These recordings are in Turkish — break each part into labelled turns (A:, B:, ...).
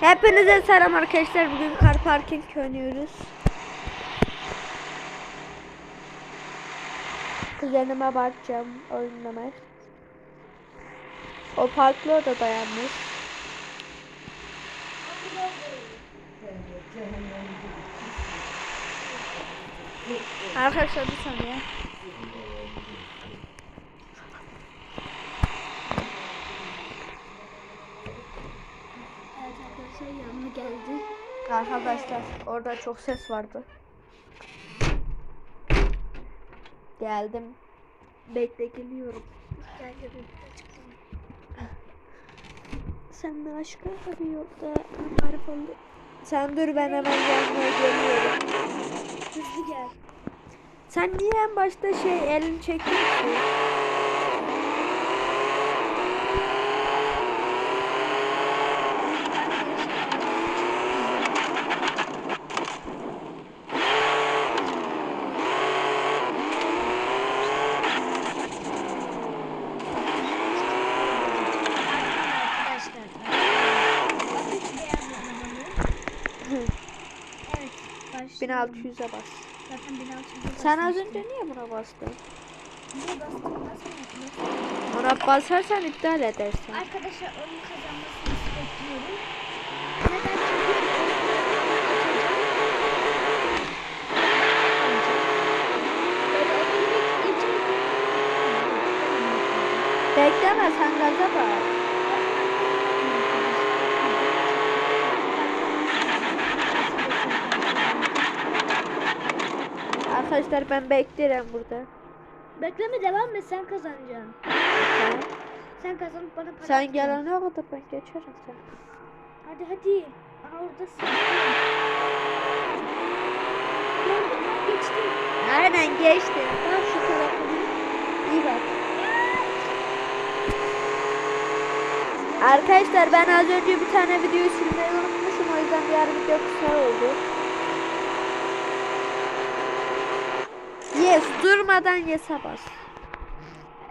A: Hepinize selam arkadaşlar. Bugün kar parking oynuyoruz. Kuzenime bakacağım oyunlamak. O farklı odada yalnız. Arkadaşlar bir saniye.
B: Arkadaşlar yanıma geldi.
A: Arkadaşlar orada çok ses vardı. Geldim. Bekle geliyorum.
B: Gel gel çıktım.
A: Sen de aşkı arıyor da Arif oldu. Sen dur ben hemen yanına geliyorum.
B: Hızlı gel.
A: Sen niye en başta şey elini çektin ki? 1600'e bas.
B: Zaten 1600'e
A: Sen az önce niye buna bastın?
B: Niye bastım?
A: Ona basarsan iptal edersin.
B: Arkadaşlar oyun kazanmasını bekliyorum.
A: Bekleme sen gaza bas. Arkadaşlar ben beklerim burada.
B: Bekleme devam et sen kazanacaksın. Sen kazanıp bana para
A: Sen gelene kadar ben geçerim sen.
B: Hadi hadi. Aa oradasın. Gördün mü? Geçtim.
A: Aynen geçti. Bak şu tarafına. İyi bak. Arkadaşlar ben az önce bir tane videoyu silmeyi unutmuşum. O yüzden diğer video kısa oldu. Yes durmadan yes'e bas.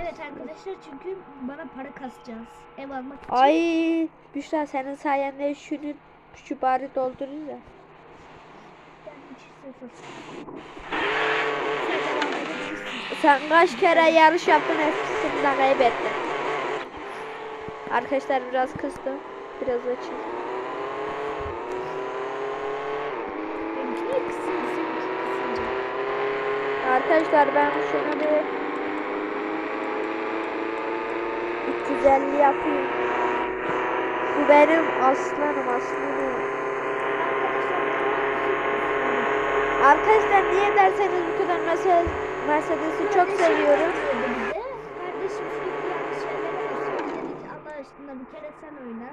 B: Evet arkadaşlar çünkü bana para kasacağız. Ev almak için.
A: Ay Büşra senin sayende şunu şu bari doldurur ya.
B: Sen
A: kaç kere yarış yaptın hepsini de kaybettin. Arkadaşlar biraz kızdım. Biraz açayım.
B: Benimki niye kısıyor? Seninki kısınca.
A: Arkadaşlar ben şunu bir 350 yapayım. Bu benim aslanım aslanım. Arkadaşlar niye derseniz bu kadar Mercedes, Mercedes'i çok
B: Kardeşim
A: seviyorum.
B: diyordu bize. Kardeşim sürekli yanlış şeyler yapıyor. Dedik Allah aşkına bir kere sen oyna.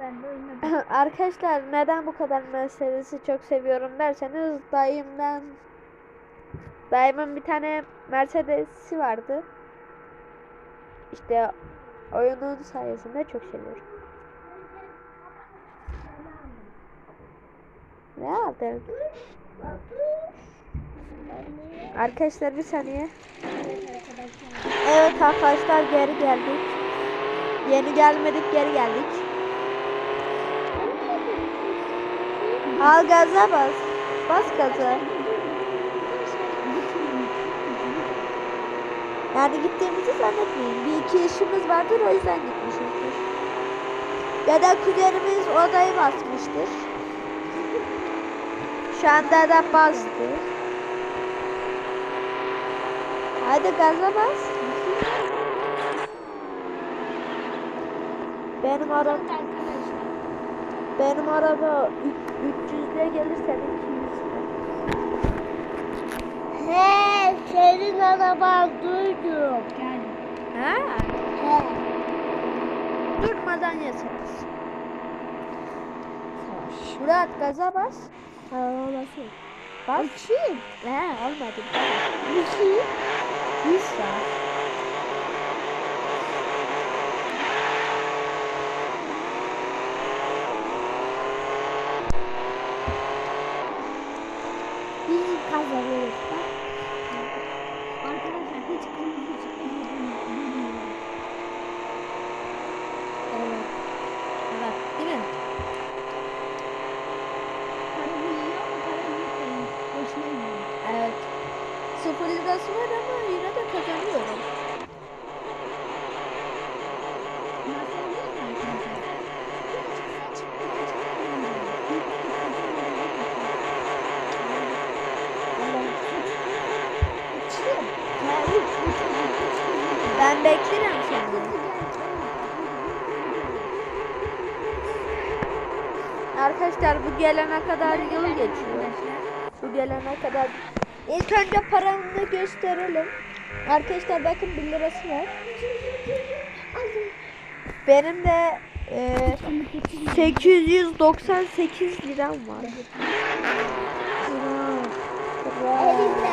B: Ben de oynadım.
A: Arkadaşlar neden bu kadar Mercedes'i çok seviyorum derseniz dayımdan dayımın bir tane Mercedes'i vardı. İşte oyunun sayesinde çok seviyorum. Ne aldın? Arkadaşlar bir saniye.
B: Evet arkadaşlar
A: geri geldik. Yeni gelmedik geri geldik. Al gaza bas. Bas gaza. Yani gittiğimizi zannetmeyin. Bir iki işimiz vardır o yüzden gitmişizdir. Ya da kuzenimiz odayı basmıştır. Şu anda da bastı. Hadi gaza bas. Benim araba benim araba 300'de gelir senin 200'de.
B: He, senin araban duydum. Gel.
A: Ha?
B: He.
A: Durmadan yasınız. Murat gaza bas.
B: Araba basıyor.
A: Bas. Kim? He olmadı.
B: İki.
A: Bir saat.
B: Kazanırız. いいです
A: ね。Ben beklerim seni. Arkadaşlar bu gelene kadar yıl geçiyor. Bu gelene kadar. İlk önce paramı gösterelim. Arkadaşlar bakın 1 lirası var. Benim de e, 898 liram var. Bravo. Bravo.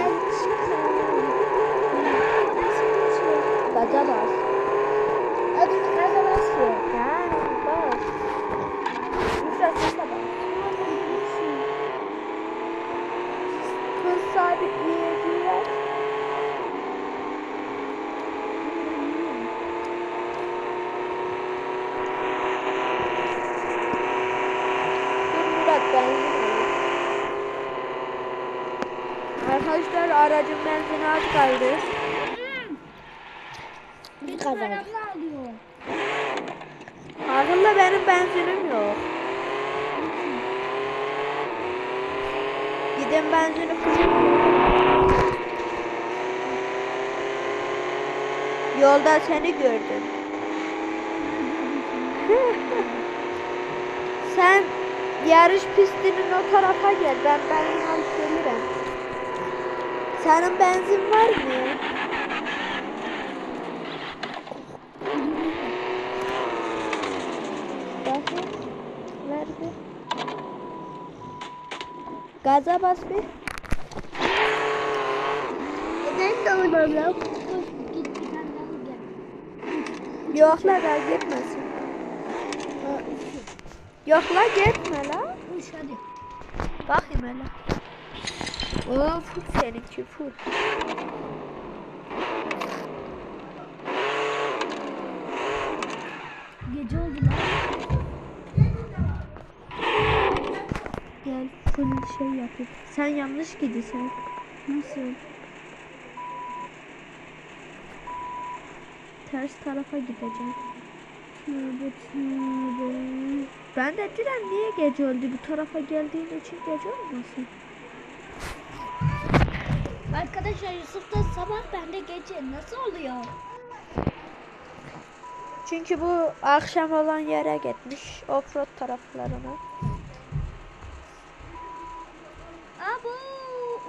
A: Az kaldı.
C: Bir alıyor.
A: Akıllı benim benzinim yok. Gidin benzini full- Yolda seni gördüm. Sen yarış pistinin o tarafa gel. Ben alıp gelirim. Senin benzin var mı? Bakın. Bir. Gaza bas bir.
C: Neden daha gel.
A: Yok la gel gitmesin. Yok la gitme la. Bakayım hele. Oo full seninki full.
C: Gece oldu lan.
A: Gel full şey yapayım. Sen yanlış gidiyorsun.
C: Nasıl?
A: Ters tarafa gideceğim. Ben de diren niye gece oldu? Bu tarafa geldiğin için gece olmasın?
C: Arkadaşlar Yusuf da sabah ben de gece nasıl oluyor?
A: Çünkü bu akşam olan yere gitmiş. Offroad taraflarına.
C: Abo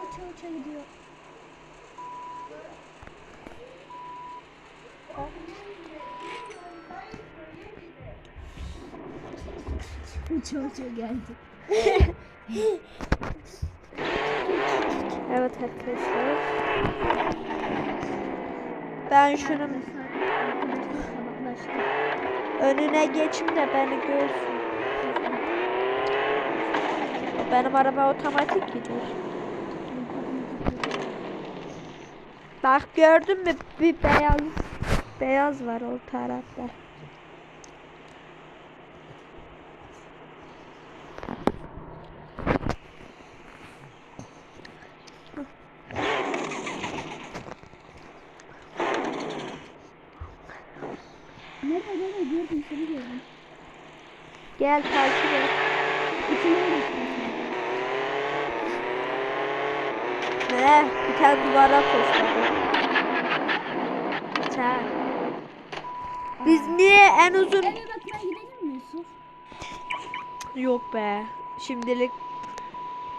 C: uça uça gidiyor. Uça uça geldi.
A: Evet arkadaşlar. Ben şunun önüne geçeyim de beni görsün. Benim araba otomatik gidiyor. Bak gördün mü bir beyaz beyaz var o tarafta.
C: Nerede nerede gördüm seni gördüm.
A: Gel takip et.
C: İçine mi
A: Ne? Bir tane duvara tosladı. Sen. Biz niye en uzun...
C: Eve bakmaya gidelim mi Yusuf?
A: Yok be. Şimdilik.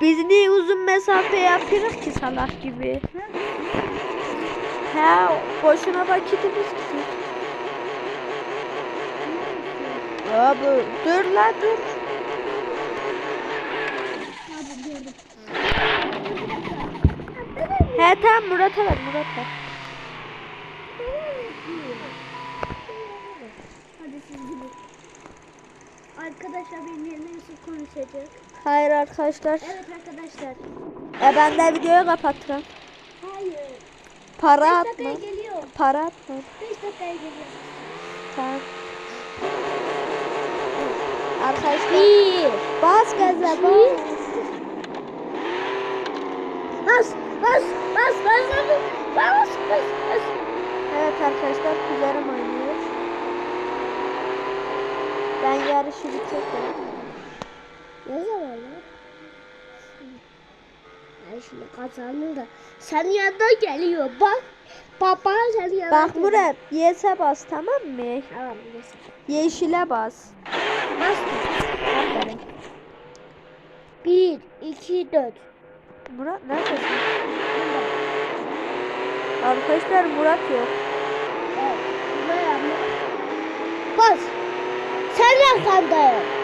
A: Biz niye uzun mesafe yapıyoruz ki salak gibi? He, boşuna vakitimiz Abi dur la dur. He tamam Murat'a ver Murat'a.
C: Hadi siz gidin. Arkadaşlar benim yerime Yusuf konuşacak.
A: Hayır arkadaşlar.
C: Evet arkadaşlar.
A: E ben de videoyu kapatırım.
C: Hayır.
A: Para
C: 5
A: atma.
C: dakikaya geliyor.
A: Para atma.
C: 5 dakikaya geliyor.
A: Tamam. Arkadaşlar. Bas gaza bas.
C: Bas bas bas bas bas bas bas bas.
A: Evet arkadaşlar kuzenim oynuyor. Ben yarışı bitirdim.
C: Ne zaman lan? Ben şimdi kazandım da sen yanına geliyor bak. Baba sen yanına
A: Bak Murat yese bas tamam mı?
C: Tamam neyse.
A: Yeşile bas. Aferin.
C: Bir, iki, dört.
A: Murat neredesin? Arkadaşlar Murat yok.
C: Evet. Bas. Sen arkandayım.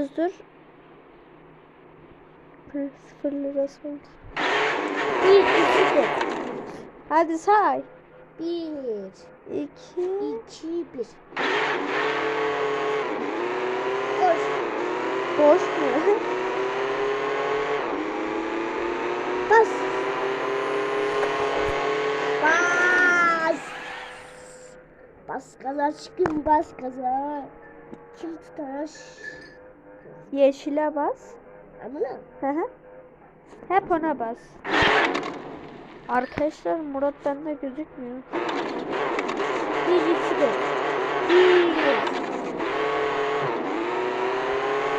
A: Az dur. Hı, Sıfır lirası oldu.
C: Bir, iki, dört.
A: Hadi say.
C: Bir,
A: İki.
C: iki, bir. Koş.
A: Boş mu?
C: Bas. Bas. Bas gaza çıkın bas gaza. Kim tutar?
A: Yeşile bas.
C: Amına.
A: Hı hı. Hep ona bas. Arkadaşlar Murat bende gözükmüyor.
C: Bir, iki, dört. Bir.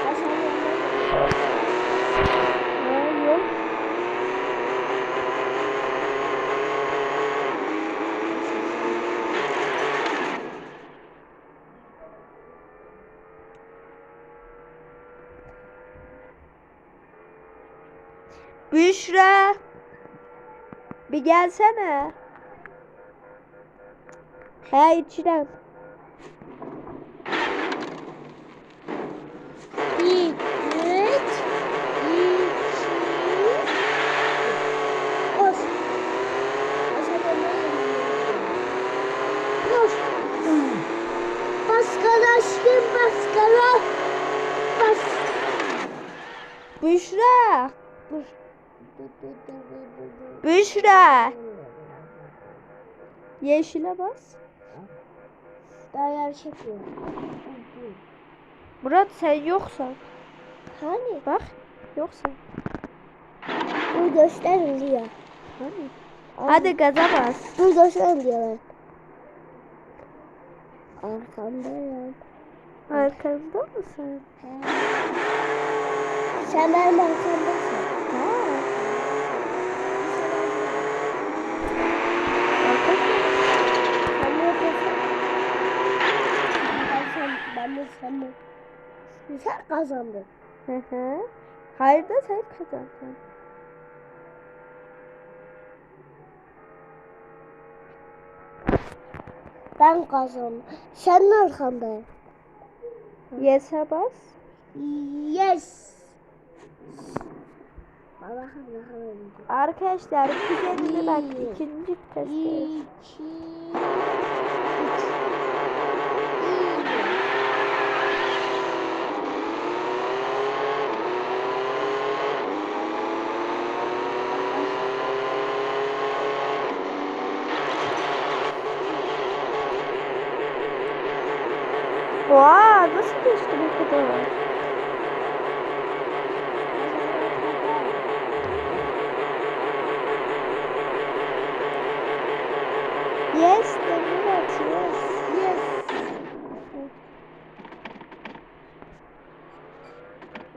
C: Bas amına.
A: Ha, yok. Büşra. Bir gelsene. He içiren.
C: Bir, üç, iki, koş. Koş. Bas gaza çıkın bas. Bas.
A: Büşra. Büşra. Yeşile bas.
C: Yer çekiyor.
A: Murat sen yoksan.
C: Hani?
A: Bak yoksan.
C: Bu gösteriliyor.
A: Hani? Hadi gaza bas.
C: Bu gösteriliyor. Arkamdayım.
A: Arkamda mısın?
C: Sen benim arkamdasın.
A: Ha. Arkadaşlar.
C: Sen ne yapıyorsun? Ben sen, ben de sen de. Sen kazandın.
A: Hı hı. Hayır da sen kazandın.
C: Ben kazandım. Senin arkandayım.
A: Yes'e bas.
C: Yes.
A: Arkadaşlar bak
C: Bir.
A: ikinci vitesteyiz.
C: İki, üç.
A: Oha nasıl geçti bu kadar? Yes de Murat yes.
C: Yes.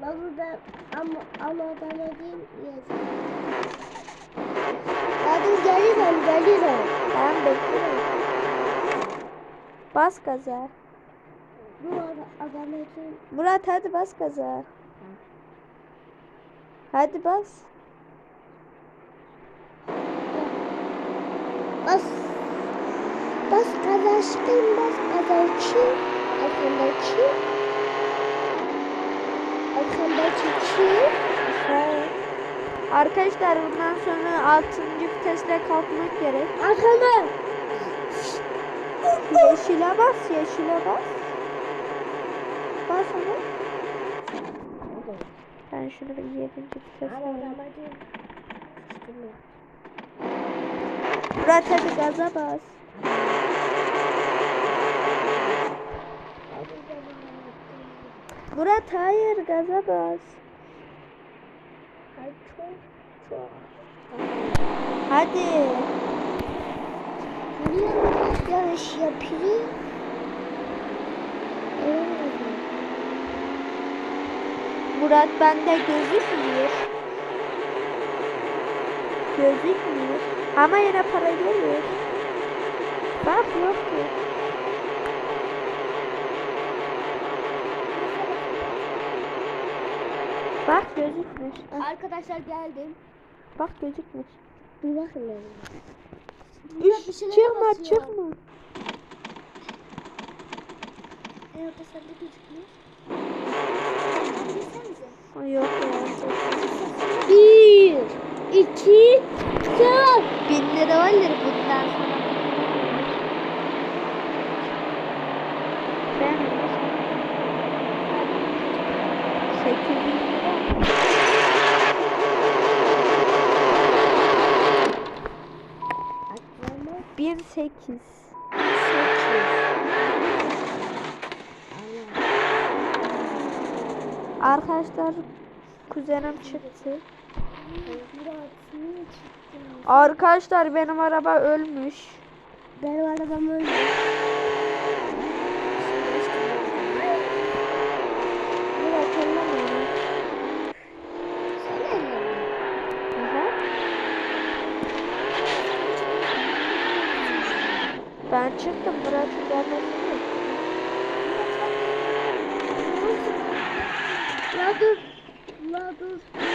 C: Ben ama ama bana değil yes. Hadi gelirim gelirim.
A: Ben bekliyorum. Bas gaza.
C: Bu arada adama için
A: Murat hadi bas gaza. Hadi bas.
C: bas. Bas kazançtım bas kazançı. Arkandaki. Arkandaki kim?
A: Evet. Arkadaşlar bundan sonra 6. vitesle kalkmak gerek.
C: Arkanda.
A: Yeşile bas, yeşile bas. Bas onu. Ben şunu bir 7. vitesle alayım. Murat hadi gaza bas. Murat hayır gaza bas. Hadi.
C: Niye yarış yapayım? Evet.
A: Murat bende gözükmüyor. Gözükmüyor. Ama yine para geliyor. Bak yok ki. Bak gözükmüş. Ah,
C: Arkadaşlar geldim.
A: Bak gözükmüş.
C: Bir bakın.
A: Üş, çıkma
C: basıyor.
A: çıkma.
C: Evet sende gözükmüyor.
A: Ay, Yok ya.
C: Bir, iki, üç.
A: Bin lira alır bundan sonra. Ben Sekiz. Bin sekiz. Arkadaşlar kuzenim çıktı. Arkadaşlar benim araba ölmüş.
C: Benim arabam.
A: Aha. Ben çıktım Murat'ın gelmesini.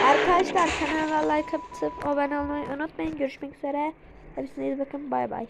A: Arkadaşlar kanala like atıp abone olmayı unutmayın. Görüşmek üzere. Hepsine iyi bakın. Bay bay.